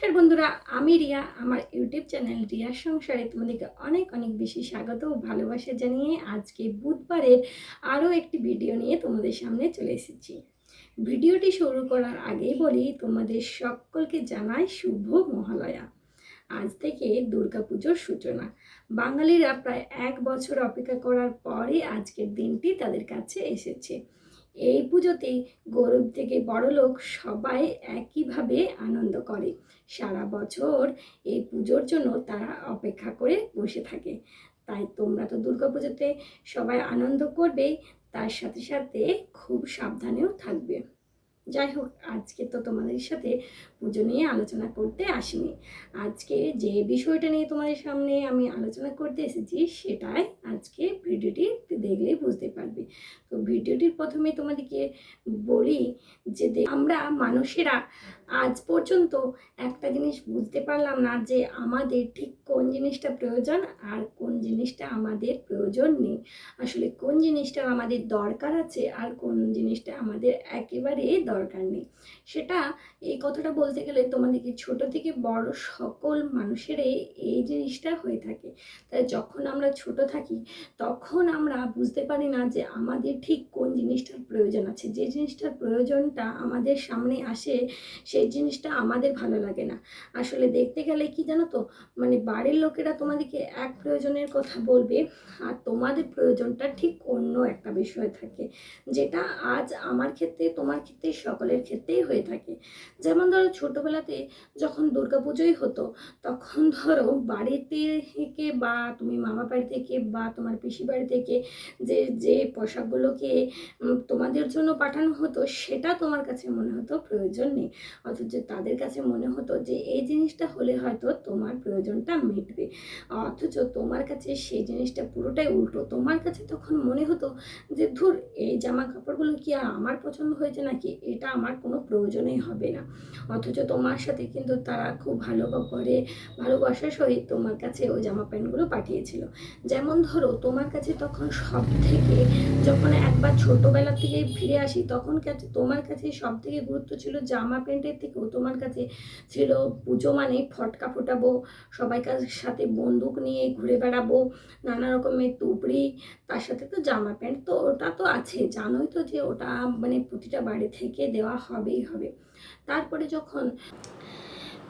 নমস্কার বন্ধুরা, আমি রিয়া, আমার ইউটিউব চ্যানেল রিয়ার সংসারে তোমাদেরকে অনেক অনেক বেশি স্বাগত ও ভালোবাসা জানিয়ে আজকে বুধবারের আরও একটি ভিডিও নিয়ে তোমাদের সামনে চলে এসেছি। ভিডিওটি শুরু করার আগেই বলি, তোমাদের সকলকে জানাই শুভ মহালয়া। আজ থেকে দুর্গাপুজোর সূচনা। বাঙালিরা প্রায় এক বছর অপেক্ষা করার পরে আজকের দিনটি তাদের কাছে এসেছে। এই পুজোতে গরিব থেকে বড়লোক সবাই একইভাবে আনন্দ করে। সারা বছর এই পুজোর জন্য তারা অপেক্ষা করে বসে থাকে। তাই তোমরা তো দুর্গা পুজোতে সবাই আনন্দ করবে তার সাথে সাথে খুব সাবধানেও থাকবে। যাই হোক, আজকে তো তোমাদের সাথে পুজো নিয়ে আলোচনা করতে আসিনি। আজকে যে বিষয়টা নিয়ে তোমাদের সামনে আমি আলোচনা করতে এসেছি, সেটাই আজকে ভিডিওটি দেখলেই বুঝতে পারবে। তো ভিডিওটির প্রথমে তোমাদেরকে বলি যে আমরা মানুষেরা আজ পর্যন্ত একটা জিনিস বুঝতে পারলাম না যে আমাদের ঠিক কোন জিনিসটা প্রয়োজন আর কোন জিনিসটা আমাদের প্রয়োজন নেই। আসলে কোন জিনিসটা আমাদের দরকার আছে আর কোন জিনিসটা আমাদের একেবারেই দরকার নেই। সেটা এই কথাটা বলতে গেলে তোমাদেরকে ছোট থেকে বড় সকল মানুষেরই এই জিনিসটা হয়ে থাকে। তাই যখন আমরা ছোট থাকি, তখন আমরা বুঝতে পারি না যে আমাদের ঠিক কোন জিনিসটার প্রয়োজন আছে। যে জিনিসটার প্রয়োজনটা আমাদের সামনে আসে সেই জিনিসটা আমাদের ভালো লাগে না। আসলে দেখতে গেলে কি জানো তো মানে বাড়ির লোকেরা তোমাদেরকে এক প্রয়োজনের কথা বলবে আর তোমাদের প্রয়োজনটা ঠিক অন্য একটা বিষয় থাকে। যেটা আজ আমার ক্ষেত্রে, তোমার ক্ষেত্রে, সকলের ক্ষেত্রেই হয়ে থাকে। যেমন ধরো ছোটোবেলাতে যখন দুর্গাপুজোই হতো, তখন ধরো বাড়িতে থেকে বা তুমি মামা বাড়ি থেকে বা তোমার পিসি বাড়ি থেকে যে যে পোশাকগুলোকে তোমাদের জন্য পাঠানো হতো, সেটা তোমার কাছে মনে হতো প্রয়োজন নেই। অথচ তাদের কাছে মনে হতো যে এই জিনিসটা হলে হয়তো তোমার প্রয়োজনটা মিটবে। অথচ তোমার কাছে সেই জিনিসটা পুরোটাই উল্টো। তোমার কাছে তখন মনে হতো যে, ধুর, এই জামা কাপড়গুলো কি আর আমার পছন্দ হয়েছে নাকি? এটা আমার কোনো প্রয়োজনই হবে না। অথচ তোমার সাথে কিন্তু তারা খুব ভালো করে ভালোবাসার সহিত তোমার কাছে ওই জামা প্যান্টগুলো পাঠিয়েছিল। যেমন ধরো, তোমার কাছে তখন সব থেকে যখন একবার ছোটোবেলা থেকে ফিরে আসি, তখন তোমার কাছে সব থেকে গুরুত্ব ছিল জামা প্যান্টের থেকেও তোমার কাছে ছিল পুজো মানে ফটকা ফোটাবো সবাইকার সাথে বন্দুক নিয়ে ঘুরে বেড়াবো, নানা রকমের তুবড়ি তার সাথে তো জামা প্যান্ট, তো ওটা তো আছে, জানোই তো যে ওটা মানে প্রতিটা বাড়ি থেকে দেওয়া হবেই হবে। তারপরে যখন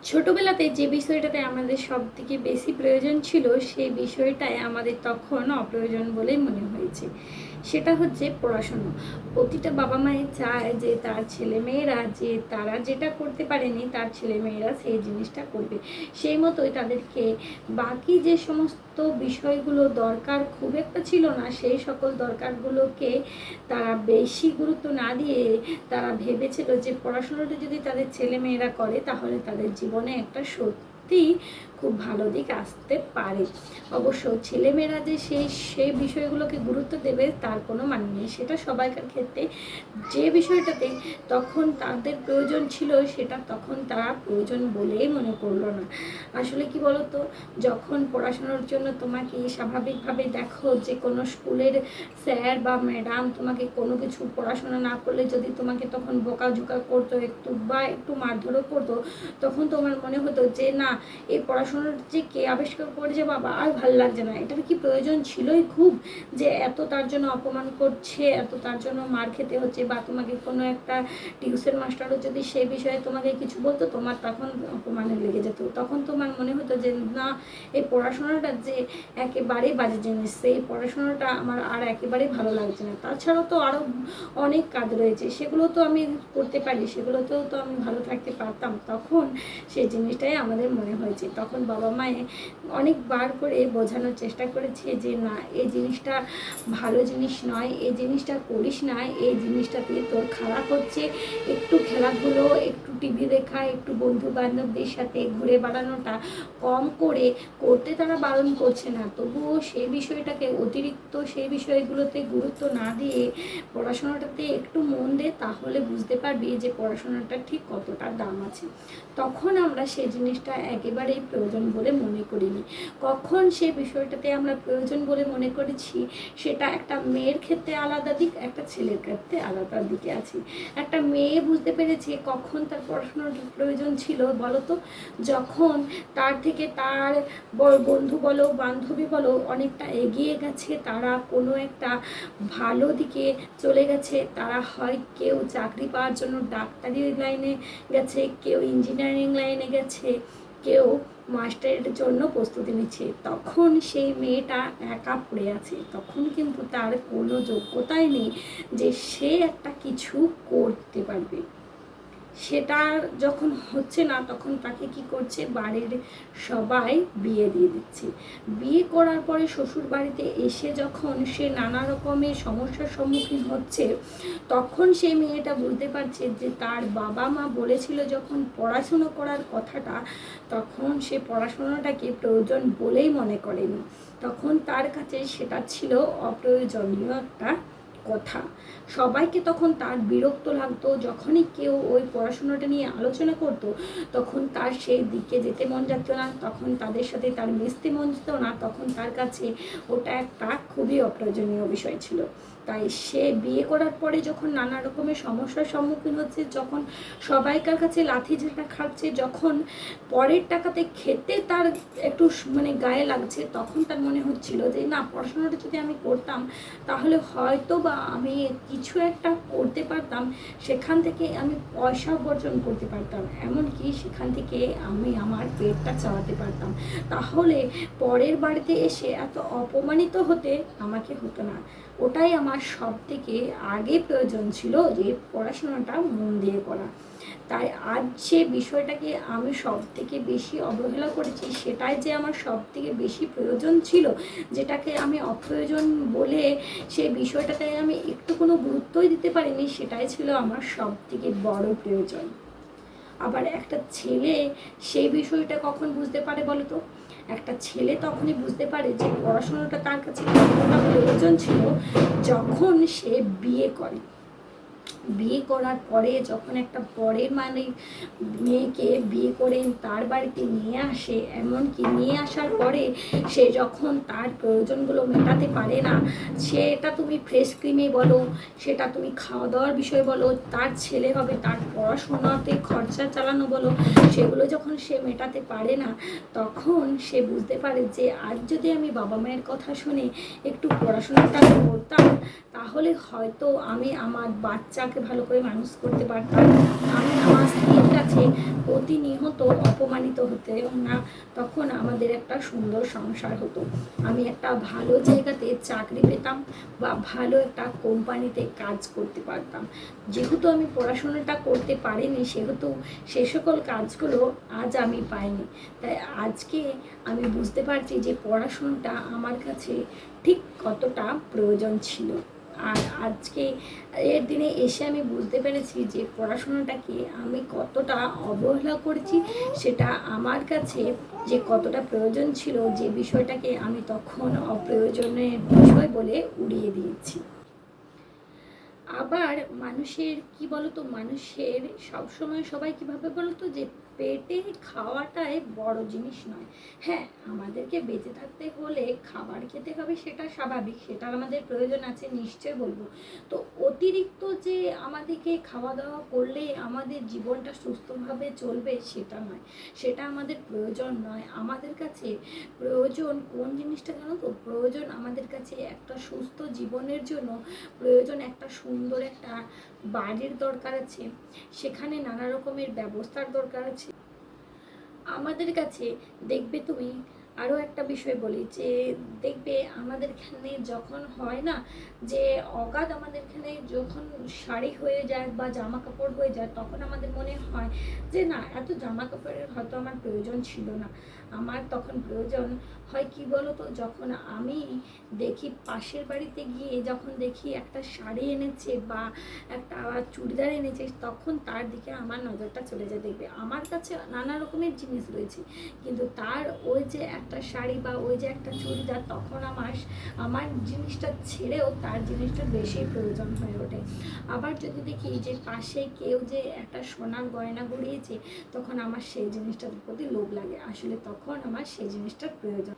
ছোটোবেলাতে যে বিষয়টাতে আমাদের সব থেকে বেশি প্রয়োজন ছিল, সেই বিষয়টাই আমাদের তখন অপ্রয়োজন বলেই মনে হয়েছে। সেটা হচ্ছে পড়াশুনো। প্রতিটা বাবা মায়ের চায় যে তার ছেলেমেয়েরা যে তারা যেটা করতে পারেনি তার ছেলেমেয়েরা সেই জিনিসটা করবে। সেই মতোই তাদেরকে বাকি যে সমস্ত বিষয়গুলো দরকার খুব একটা ছিল না, সেই সকল দরকারগুলোকে তারা বেশি গুরুত্ব না দিয়ে তারা ভেবেছিল যে পড়াশোনাটা যদি তাদের ছেলেমেয়েরা করে তাহলে তাদের জীবনে একটা সত্যি খুব ভালো দিক আসতে পারে। অবশ্য ছেলেমেয়েরা যে সেই সেই বিষয়গুলোকে গুরুত্ব দেবে তার কোনো মানে নেই। সেটা সবাইকার ক্ষেত্রে যে বিষয়টাতে তখন তাদের প্রয়োজন ছিল সেটা তখন তারা প্রয়োজন বলেই মনে করল না। আসলে কি বলতো? যখন পড়াশোনার জন্য তোমাকে স্বাভাবিকভাবে দেখো যে কোনো স্কুলের স্যার বা ম্যাডাম তোমাকে কোনো কিছু পড়াশোনা না করলে যদি তোমাকে তখন বোকাঝোকা করতো, একটু বা একটু মারধরও করতো, তখন তোমার মনে হতো যে না এই পড়াশোনার যে কে আবিষ্কার করেছে বাবা, আর ভালো লাগছে না। এটার কি প্রয়োজন ছিলই খুব? যে এত তার জন্য অপমান করছে, এত তার জন্য মার খেতে হচ্ছে, বা তোমাকে কোনো একটা টিউশন মাস্টারও যদি সেই বিষয়ে তোমাকে কিছু বলতো, তোমার তখন অপমানে লেগে যেত। তখন তোমার মনে হতো যে, না, এই পড়াশোনাটা যে একেবারেই বাজে জিনিস, সেই পড়াশোনাটা আমার আর একেবারেই ভালো লাগছে না। তাছাড়াও তো আরও অনেক কাজ রয়েছে, সেগুলো তো আমি করতে পারি, সেগুলোতেও তো আমি ভালো থাকতে পারতাম। তখন সেই জিনিসটাই আমাদের মনে হয়েছে। তখন বাবা মায়ে অনেকবার করে বোঝানোর চেষ্টা করেছে যে, না, এই জিনিসটা ভালো জিনিস নয়, এই জিনিসটা করিস না, এই জিনিসটাতে তোর খারাপ হচ্ছে, একটু খেলাধুলো, একটু টিভি দেখা, একটু বন্ধু বান্ধবদের সাথে ঘুরে বেড়ানোটা কম করে করতে তারা বারণ করছে না। তবুও সেই বিষয়টাকে অতিরিক্ত সেই বিষয়গুলোতে গুরুত্ব না দিয়ে পড়াশোনাটাতে একটু মন দে, তাহলে বুঝতে পারবি যে পড়াশোনাটা ঠিক কতটা দাম আছে। তখন আমরা সেই জিনিসটা একেবারেই প্রয়োজন বলে মনে করিনি। কখন সে বিষয়টাতে আমরা প্রয়োজন বলে মনে করেছি, সেটা একটা মেয়ের ক্ষেত্রে আলাদা দিক, একটা ছেলের ক্ষেত্রে আলাদা দিকে আছে। একটা মেয়ে বুঝতে পেরেছে কখন তার পড়াশোনার প্রয়োজন ছিল বলতো যখন তার থেকে তার বন্ধু বলো, বান্ধবী বলো, অনেকটা এগিয়ে গেছে, তারা কোনো একটা ভালো দিকে চলে গেছে, তারা হয় কেউ চাকরি পাওয়ার জন্য ডাক্তারি লাইনে গেছে, কেউ ইঞ্জিনিয়ারিং লাইনে গেছে, কেউ মাস্টারের জন্য প্রস্তুতি নিচ্ছে। তখন সেই মেয়েটা একা পড়ে আছে। তখন কিন্তু তার কোনো যোগ্যতাই নেই যে সে একটা কিছু করতে পারবে। সেটা যখন হচ্ছে না, তখন তাকে কি করছে? বাড়ির সবাই বিয়ে দিয়ে দিচ্ছে। বিয়ে করার পরে শ্বশুর বাড়িতে এসে যখন সে নানা রকমের সমস্যার সম্মুখীন হচ্ছে, তখন সেই মেয়েটা বুঝতে পারছে যে তার বাবা মা বলেছিল যখন পড়াশুনো করার কথাটা, তখন সে পড়াশোনাটাকে প্রয়োজন বলেই মনে করেনি। তখন তার কাছে সেটা ছিল অপ্রয়োজনীয় একটা কথা। সবাইকে তখন তার বিরক্ত লাগতো। যখনই কেউ ওই পড়াশোনাটা নিয়ে আলোচনা করত, তখন তার সেই দিকে যেতে মন যেত না, তখন তাদের সাথে তার মিশতে মন যেত না, তখন তার কাছে ওটা একটা খুবই অপ্রয়োজনীয় বিষয় ছিল। তাই সে বিয়ে করার পরে যখন নানা রকমের সমস্যার সম্মুখীন হচ্ছে, যখন সবাইকার কাছে লাথি ঝাঁটা খাচ্ছে যখন পরের টাকাতে খেতে তার একটু মানে গায়ে লাগছে, তখন তার মনে হচ্ছিল যে, না, পড়াশোনাটা যদি আমি করতাম, তাহলে হয়তো বা আমি কিছু একটা করতে পারতাম, সেখান থেকে আমি পয়সা উপার্জন করতে পারতাম, এমনকি সেখান থেকে আমি আমার পেটটা চালাতে পারতাম। তাহলে পরের বাড়িতে এসে এত অপমানিত হতে আমাকে হতো না। ওটাই আমার সব থেকে আগে প্রয়োজন ছিল যে পড়াশোনাটা মন দিয়ে করা। তাই আজ যে বিষয়টাকে আমি সব থেকে বেশি অবহেলা করেছি, সেটাই যে আমার সব থেকে বেশি প্রয়োজন ছিল, যেটাকে আমি অপ্রয়োজন বলে সেই বিষয়টাকে আমি একটু কোনো গুরুত্বই দিতে পারিনি, সেটাই ছিল আমার সব থেকে বড় প্রয়োজন। আবার একটা ছেলে, সেই বিষয়টা কখন বুঝতে পারে বলো তো একটা ছেলে তখনই বুঝতে পারে যে পড়াশোনাটা তার কাছে কতটা প্রয়োজন ছিল যখন সে বিয়ে করে। বিয়ে করার পরে যখন একটা পরের মানে মেয়েকে বিয়ে করে তার বাড়িতে নিয়ে আসে, এমনকি নিয়ে আসার পরে সে যখন তার প্রয়োজনগুলো মেটাতে পারে না, সেটা তুমি ফ্রেশ ক্রিমে বলো, সেটা তুমি খাওয়া দাওয়ার বিষয়ে বলো, তার ছেলে হবে, তার পড়াশোনাতে খরচা চালানো বলো, সেগুলো যখন সে মেটাতে পারে না, তখন সে বুঝতে পারে যে আজ যদি আমি বাবা মায়ের কথা শুনে একটু পড়াশোনাটা করতাম, তাহলে হয়তো আমি আমার বাচ্চাকে ভালো করে মানুষ করতে পারতাম আমি আমার স্ত্রীর কাছে প্রতিনিয়ত অপমানিত হতে না তখন আমাদের একটা সুন্দর সংসার হতো। আমি একটা ভালো জায়গাতে চাকরি পেতাম বা ভালো একটা কোম্পানিতে কাজ করতে পারতাম। যেহেতু আমি পড়াশোনাটা করতে পারিনি, সেহেতু সে সকল কাজগুলো আজ আমি পাইনি। তাই আজকে আমি বুঝতে পারছি যে পড়াশোনাটা আমার কাছে ঠিক কতটা প্রয়োজন ছিল। আর আজকে এর দিনে এসে আমি বুঝতে পেরেছি যে পড়াশোনাটাকে আমি কতটা অবহেলা করেছি, সেটা আমার কাছে যে কতটা প্রয়োজন ছিল, যে বিষয়টাকে আমি তখন অপ্রয়োজনের বিষয় বলে উড়িয়ে দিয়েছি। আবার মানুষের, কি বলতো? মানুষের সবসময় সবাই কীভাবে বলতো যে পেটে খাওয়াটাই বড় জিনিস নয়। হ্যাঁ আমাদেরকে বেঁচে থাকতে হলে খাবার খেতে হবে সেটা স্বাভাবিক, সেটা আমাদের প্রয়োজন আছে নিশ্চয় বলব। তো অতিরিক্ত যে আমাদেরকে খাওয়া দাওয়া করলে আমাদের জীবনটা সুস্থভাবে চলবে সেটা নয়। সেটা আমাদের প্রয়োজন নয়। আমাদের কাছে প্রয়োজন কোন জিনিসটা জানো তো? প্রয়োজন আমাদের কাছে একটা সুস্থ জীবনের জন্য প্রয়োজন একটা সুন্দর একটা বাড়ির দরকার আছে। সেখানে নানা রকমের ব্যবস্থার দরকার আছে। আমাদের কাছে দেখবে তুমি আরও একটা বিষয় বলি যে, দেখবে আমাদের এখানে যখন হয় না যে, অগাধ আমাদের এখানে যখন শাড়ি হয়ে যায় বা জামা কাপড় হয়ে যায়, তখন আমাদের মনে হয় যে, না, এত জামা কাপড়ের হয়তো আমার প্রয়োজন ছিল না। আমার তখন প্রয়োজন হয় কি বলো তো যখন আমি দেখি পাশের বাড়িতে গিয়ে যখন দেখি একটা শাড়ি এনেছে বা একটা চুড়িদার এনেছে, তখন তার দিকে আমার নজরটা চলে যায়। দেখবে আমার কাছে নানা রকমের জিনিস রয়েছে, কিন্তু তার ওই যে একটা একটা শাড়ি বা ওই যে একটা চুড়িদার, তখন আমার আমার জিনিসটা ছেড়েও তার জিনিসটা বেশি প্রয়োজন হয়ে ওঠে। আবার যদি দেখি যে পাশে কেউ যে একটা সোনার গয়না গড়িয়েছে, তখন আমার সেই জিনিসটার প্রতি লোভ লাগে। আসলে তখন আমার সেই জিনিসটার প্রয়োজন।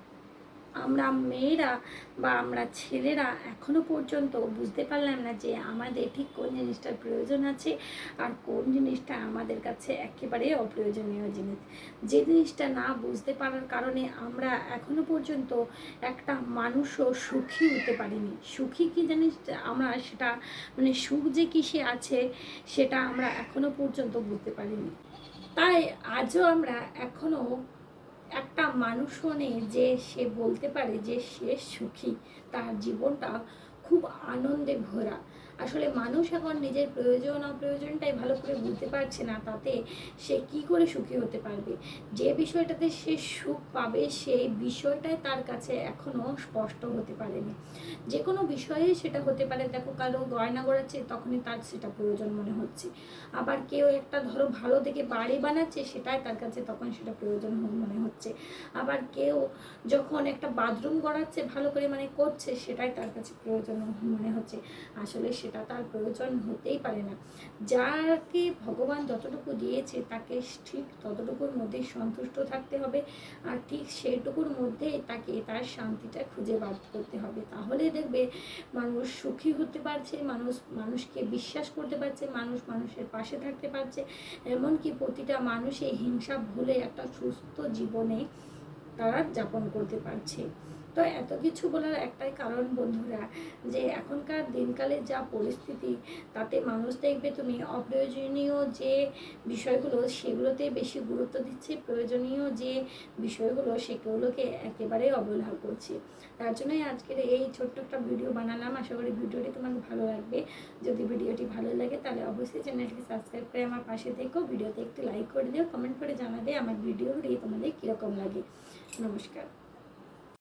আমরা মেয়েরা বা আমরা ছেলেরা এখনও পর্যন্ত বুঝতে পারলাম না যে আমাদের ঠিক কোন জিনিসটার প্রয়োজন আছে আর কোন জিনিসটা আমাদের কাছে একেবারে অপ্রয়োজনীয় জিনিস। যে জিনিসটা না বুঝতে পারার কারণে আমরা এখনও পর্যন্ত একটা মানুষও সুখী হতে পারিনি। সুখী কি জিনিস? আমরা সেটা মানে সুখ যে কিসে আছে সেটা আমরা এখনও পর্যন্ত বুঝতে পারিনি। তাই আজও আমরা এখনও একটা মানুষ নেই যে সে বলতে পারে যে সে সুখী। তার জীবনটা খুব আনন্দে ভরা। আসলে মানুষ এখন নিজের প্রয়োজন, অপ্রয়োজনটাই ভালো করে বুঝতে পারছে না, তাতে সে কি করে সুখী হতে পারবে? যে বিষয়টাতে সে সুখ পাবে, সেই বিষয়টাই তার কাছে এখনও স্পষ্ট হতে পারেনি। যে কোনো বিষয়ে সেটা হতে পারে, দেখো কারও গয়না গড়াচ্ছে, তখনই তার সেটা প্রয়োজন মনে হচ্ছে। আবার কেউ একটা ধরো ভালো দেখে বাড়ি বানাচ্ছে, সেটাই তার কাছে তখন সেটা প্রয়োজন মনে হচ্ছে। আবার কেউ যখন একটা বাথরুম গড়াচ্ছে, ভালো করে মানে করছে, সেটাই তার কাছে প্রয়োজন মনে হচ্ছে। আসলে সেটা তার প্রয়োজন হতেই পারে না। যাকে ভগবান যতটুকু দিয়েছে, তাকে ঠিক ততটুকুর মধ্যেই সন্তুষ্ট থাকতে হবে আর ঠিক সেইটুকুর মধ্যেই তাকে তার শান্তিটা খুঁজে বার করতে হবে। তাহলে দেখবে মানুষ সুখী হতে পারছে, মানুষ, মানুষকে বিশ্বাস করতে পারছে, মানুষ মানুষের পাশে থাকতে পারছে। এমনকি প্রতিটা মানুষ এই হিংসা ভুলে একটা সুস্থ জীবনে তারা যাপন করতে পারছে। তো এত কিছু বলার একটাই কারণ বন্ধুরা, যে এখনকার দিনকালের যা পরিস্থিতি, তাতে মানুষ দেখবে তুমি অপ্রয়োজনীয় যে বিষয়গুলো সেগুলোতে বেশি গুরুত্ব দিচ্ছে, প্রয়োজনীয় যে বিষয়গুলো সেগুলোকে একেবারে অবহেলা করছে। তার জন্যই আজকের এই ছোট্ট একটা ভিডিও বানালাম। আশা করি ভিডিওটি তোমার ভালো লাগবে। যদি ভিডিওটি ভালো লাগে তাহলে অবশ্যই চ্যানেলটি সাবস্ক্রাইব করে আমার পাশে দেখো ভিডিওতে একটু লাইক করে দিও, কমেন্ট করে জানাবে আমার ভিডিওগুলি তোমাদের কীরকম লাগে। নমস্কার।